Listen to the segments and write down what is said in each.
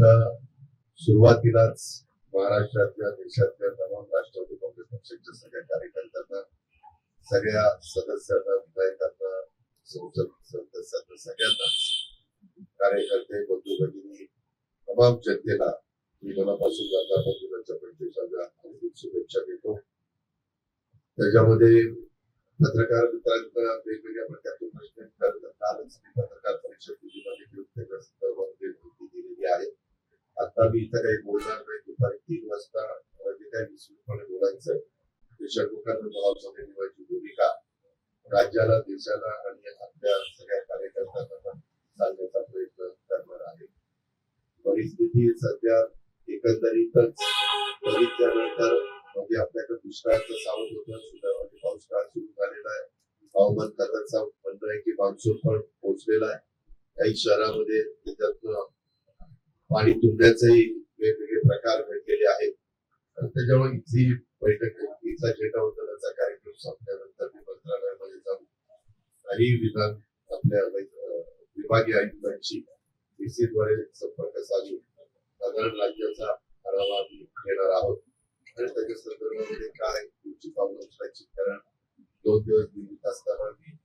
सुरुवातीलाच महाराष्ट्रातल्या देशातल्या तमाम राष्ट्रवादी काँग्रेस पक्षाच्या सगळ्या कार्यकर्त्यांना सगळ्या सदस्यांना विधायकांना संसद सदस्यांना सगळ्यांनाच कार्यकर्ते बंधू भगिनी तमाम जनतेला मी मनापासून वर्धापन दिनाच्या पंचवीसाव्या हार्दिक शुभेच्छा देतो. त्याच्यामध्ये पत्रकार मित्रांना वेगवेगळ्या प्रकारचे प्रश्न विचारतात. कालच मी पत्रकार परिषद दिल्लीमध्ये घेऊन त्याच्या संदर्भामध्ये माहिती दिलेली आहे आता मी इथं काही बोलणार नाही. दुपारी तीन वाजता जे काही विस्तृतपणे बोलायचं. देशमुखांना जबाबदारी निभायची भूमिका राज्याला देशाला आणि आपल्या सगळ्या कार्यकर्त्यांना सांगण्याचा प्रयत्न करणार आहे. परिस्थिती सध्या एकंदरीतच बघितल्यानंतर म्हणजे आपल्याकडे दुष्काळाचं सावध होतं. सुदैवाने पाऊस काळ सुरू झालेला आहे. हवामान खात्याचा म्हणणं आहे की मान्सून पण पोहोचलेला आहे. काही शहरामध्ये त्याच्यात पाणी तुंबण्याचेही वेगवेगळे प्रकार घडलेले आहेत. आणि त्याच्यामुळे इथली बैठक इथला झेंडा उतरण्याचा कार्यक्रम संपल्यानंतर मी मंत्रालयामध्ये जाऊन काही विभाग आपल्या विभागीय आयुक्तांशी डीसीद्वारे संपर्क साधून साधारण राज्याचा आढावा आम्ही घेणार आहोत. आणि त्याच्या संदर्भामध्ये काय पुढची पावलं उचलायची? कारण दोन दिवस निमित्त असताना मी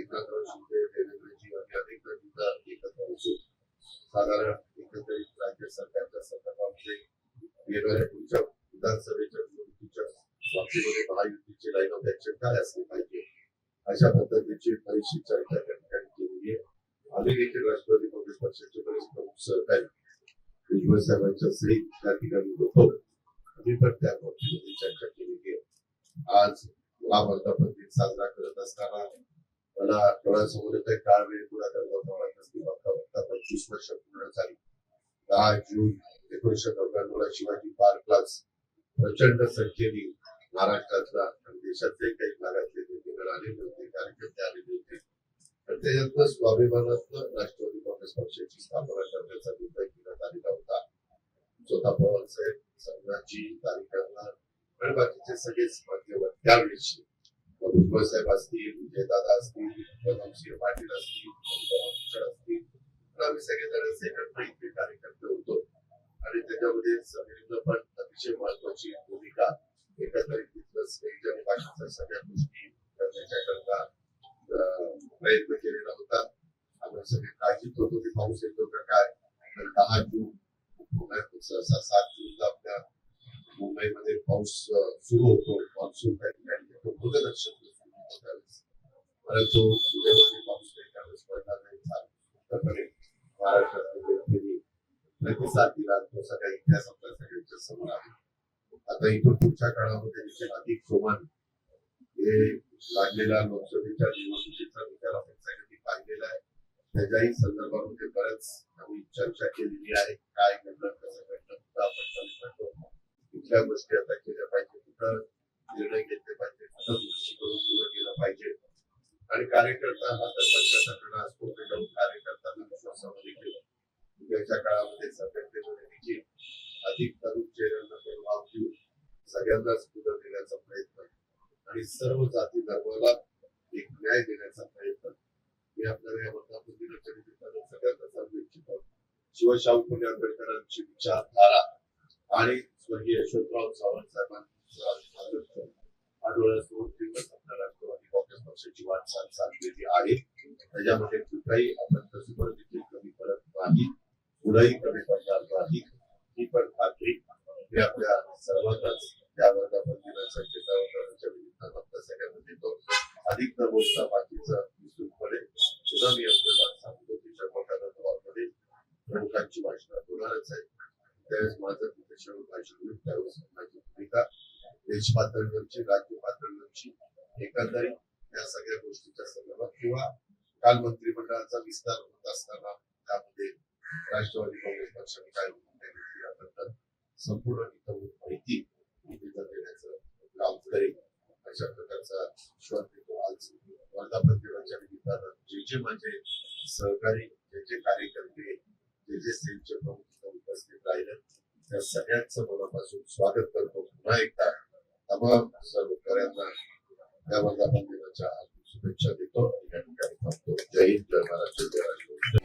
एकनाथराव शिंदे देवेंद्रजी आणि अनेक एकत्र असू साधारण एकंदरीत राज्य सरकारच्या संदर्भामध्ये येणाऱ्या पुढच्या विधानसभेच्या निवडणुकीच्या बाबतीमध्ये महायुतीची लाईन ऑफ ऍक्शन काय असली पाहिजे? अशा पद्धतीची बरीचशी चर्चा त्या ठिकाणी केलेली आहे. आम्ही देखील राष्ट्रवादी काँग्रेस पक्षाचे बरेच प्रमुख सहकारी भुजबळ साहेबांच्या सहित त्या ठिकाणी होतो आम्ही पण त्या बाबतीमध्ये चर्चा केलेली आहे. आज हा दिन साजरा करत असताना मला डोळ्यासमोर येतोय काळ वेळ पुढाकार करत असतील बघता बघता पंचवीस वर्ष दहा जून एकोणीशे नव्याण्णवला शिवाजी पार्कलाच प्रचंड संख्येने महाराष्ट्रातला आणि देशातले काही भागातले नेतेगण आलेले होते कार्यकर्ते आलेले होते. तर त्याच्यातनं स्वाभिमानातनं राष्ट्रवादी काँग्रेस पक्षाची स्थापना करण्याचा निर्णय घेण्यात आलेला होता. स्वतः पवार साहेब संघाची कार्यकर्ता आणि बाकीचे सगळेच माध्यम त्यावेळेसचे भुजबळ साहेब असतील विजयदादा असतील पद्मसिंह पाटील असतील असतील आम्ही सगळेजण एकत्र याच्यामध्ये त्याच्यामध्ये पण अतिशय महत्वाची भूमिका एकंदरीत तिथलं स्टेज आणि सगळ्या गोष्टी करण्याच्याकरता प्रयत्न केलेला होता. आपण सगळे काळजीत होतो की पाऊस येतो का काय? तर दहा जून पुण्यात सहसा सात जूनला आपल्या मुंबईमध्ये पाऊस सुरू होतो. मान्सून काही ठिकाणी येतो. परंतु सुदैवाने पाऊस काही त्यावेळेस पडला नाही सातत्यापणे महाराष्ट्रातील व्यक्तींनी प्रतिसाद दिला तो सगळा इतिहास आपल्या सगळ्यांच्या समोर आहे. आता इथून पुढच्या काळामध्ये देखील अधिक सोमान हे लागलेल्या लोकसभेच्या निवडणुकीचा विचार आपण सगळ्यांनी पाहिलेला आहे. त्याच्याही संदर्भामध्ये बऱ्याच आम्ही चर्चा केलेली आहे काय घडलं कसं घडलं कुठं आपण कमी कुठल्या गोष्टी आता केल्या पाहिजे कुठं निर्णय घेतले पाहिजे कुठं दृष्टी करून पुढे गेलं पाहिजे. आणि कार्यकर्ता हा तर पक्षाचा असतो. सध्याच्या काळामध्ये संघटनेमध्ये देखील अधिक तरुण चेहऱ्यांना पण वाव देऊन सगळ्यांनाच पुढे देण्याचा प्रयत्न आणि सर्व जाती धर्माला एक न्याय देण्याचा प्रयत्न. मी आपल्याला या मतदान दिनाच्या निमित्तानं सगळ्यांना सांगू इच्छितो. शिवशाहू फुले आंबेडकरांची विचारधारा आणि स्वर्गीय यशवंतराव चव्हाण साहेबांचा आदर्श हा आपल्या राष्ट्रवादी काँग्रेस पक्षाची वाटचाल चाललेली आहे. त्याच्यामध्ये कुठलाही आपण तसं देखील कमी पडत नाही. पुढेही कमी पडणार नाही. ही पण खात्री मी आपल्या सर्वांनाच या वर्धापन दिनाच्या चेतावण्याच्या निमित्तानं आपल्या सगळ्यांना देतो अधिक न बोलता बाकीचं पडेल. पुन्हा मी आपल्याला सांगतो तिच्या मोठ्या दबावामध्ये प्रमुखांची भाषणं होणारच आहे त्यावेळेस माझं तिथे शेवट भाषण होईल. त्यावेळेस माझी भूमिका देश पातळीवरची राज्य पातळीवरची एकंदरीत या सगळ्या गोष्टीच्या संदर्भात किंवा काल मंत्रिमंडळाचा विस्तार होत असताना त्यामध्ये राष्ट्रवादी काँग्रेस पक्षाने काय भूमिका घेतली याबद्दल संपूर्ण इथं माहिती मी देण्याचं काम करेल. अशा प्रकारचा विश्वास देतो आज वर्धापन दिनाच्या निमित्तानं जे जे माझे सहकारी जे जे कार्यकर्ते जे जे सेलचे प्रमुख उपस्थित राहिले त्या सगळ्यांचं मनापासून स्वागत करतो. पुन्हा एकदा तमाम सहकार्यांना या वर्धापन दिनाच्या शुभेच्छा देतो. आणि या ठिकाणी थांबतो. जय हिंद. जय महाराष्ट्र. जय राष्ट्र